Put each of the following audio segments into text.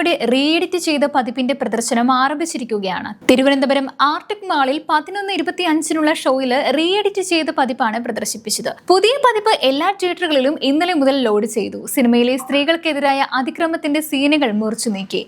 സിനിമയുടെ റീഡിറ്റ് ചെയ്ത പതിപ്പിന്റെ പ്രദർശനം ആരംഭിച്ചിരിക്കുകയാണ്. തിരുവനന്തപുരം ആർട്ടിക് മാളിൽ പതിനൊന്ന് ഇരുപത്തി അഞ്ചിനുള്ള ഷോയിൽ റീഎഡിറ്റ് ചെയ്ത പതിപ്പാണ് പ്രദർശിപ്പിച്ചത്. പുതിയ പതിപ്പ് എല്ലാ തിയേറ്ററുകളിലും ഇന്നലെ മുതൽ ലോഡ് ചെയ്തു. സിനിമയിലെ സ്ത്രീകൾക്കെതിരായ അതിക്രമത്തിന്റെ സീനുകൾ മുറിച്ചു നീക്കി.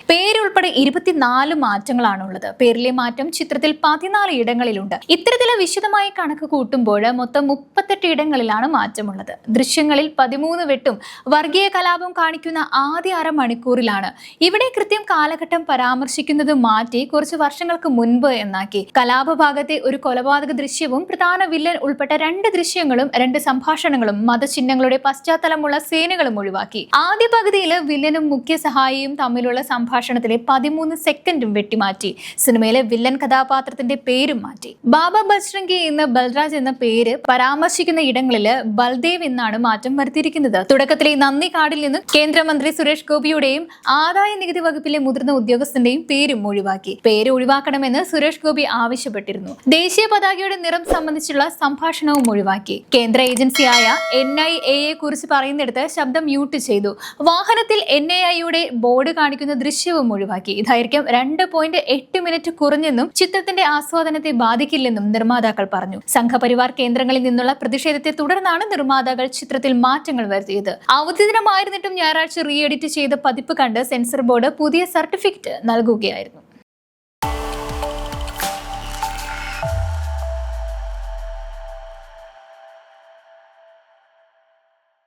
പേരുൾപ്പെടെ ഇരുപത്തിനാല് മാറ്റങ്ങളാണുള്ളത്. പേരിലെ മാറ്റം ചിത്രത്തിൽ പതിനാല് ഇടങ്ങളിലുണ്ട്. ഇത്തരത്തിലെ വിശദമായി കണക്ക് കൂട്ടുമ്പോൾ മൊത്തം മുപ്പത്തെട്ട് ഇടങ്ങളിലാണ് മാറ്റമുള്ളത്. ദൃശ്യങ്ങളിൽ പതിമൂന്ന് വെട്ടും വർഗീയ കലാപം കാണിക്കുന്ന ആദ്യ അര മണിക്കൂറിലാണ് ഇവിടെ കൃത്യം കാലഘട്ടം പരാമർശിക്കുന്നത് മാറ്റി കുറച്ച് വർഷങ്ങൾക്ക് മുൻപ് എന്നാക്കി. കലാപഭാഗത്തെ ഒരു കൊലപാതക ദൃശ്യവും പ്രധാന വില്ലൻ ഉൾപ്പെട്ട രണ്ട് ദൃശ്യങ്ങളും രണ്ട് സംഭാഷണങ്ങളും മതചിഹ്നങ്ങളുടെ പശ്ചാത്തലമുള്ള സീനുകളും ഒഴിവാക്കി. ആദ്യ പകുതിയിൽ വില്ലനും മുഖ്യ സഹായിയും തമ്മിലുള്ള സംഭാഷണത്തിലെ പതിമൂന്ന് സെക്കൻഡും വെട്ടിമാറ്റി. സിനിമയിലെ വില്ലൻ കഥാപാത്രത്തിന്റെ പേരും മാറ്റി. ബാബ ബജ്രംഗി എന്ന ബൽരാജ് എന്ന പേര് പരാമർശിക്കുന്ന ഇടങ്ങളിൽ ബൽദേവ് എന്നാണ് മാറ്റം വരുത്തിയിരിക്കുന്നത്. തുടക്കത്തിലെ നന്ദി കാർഡിൽ നിന്ന് കേന്ദ്രമന്ത്രി സുരേഷ് ഗോപിയുടെയും ആദായ നികുതി വകുപ്പിലെ മുതിർന്ന ഉദ്യോഗസ്ഥന്റെയും പേരും ഒഴിവാക്കി. പേര് ഒഴിവാക്കണമെന്ന് സുരേഷ് ഗോപി ആവശ്യപ്പെട്ടിരുന്നു. ദേശീയ പതാകയുടെ നിറം സംബന്ധിച്ചുള്ള സംഭാഷണവും ഒഴിവാക്കി. കേന്ദ്ര ഏജൻസിയായ എൻ ഐ എയെ കുറിച്ച് പറയുന്നിടത്ത് ശബ്ദം മ്യൂട്ട് ചെയ്തു. വാഹനത്തിൽ എൻ ഐ ഐയുടെ ബോർഡ് കാണിക്കുന്ന ദൃശ്യവും ഒഴിവാക്കി. ദൈർഘ്യം രണ്ട് പോയിന്റ് എട്ട് മിനിറ്റ് കുറഞ്ഞെന്നും ചിത്രത്തിന്റെ ആസ്വാദനത്തെ ബാധിക്കില്ലെന്നും നിർമ്മാതാക്കൾ പറഞ്ഞു. സംഘപരിവാർ കേന്ദ്രങ്ങളിൽ നിന്നുള്ള പ്രതിഷേധത്തെ തുടർന്നാണ് നിർമ്മാതാക്കൾ ചിത്രത്തിൽ മാറ്റങ്ങൾ വരുത്തിയത്. അവധി ദിനമായിരുന്നിട്ടും ഞായറാഴ്ച റീ എഡിറ്റ് ചെയ്ത പതിപ്പ് കണ്ട് സെൻസർ ബോർഡ് പുതിയ സർട്ടിഫിക്കറ്റ് നൽകുകയായിരുന്നു.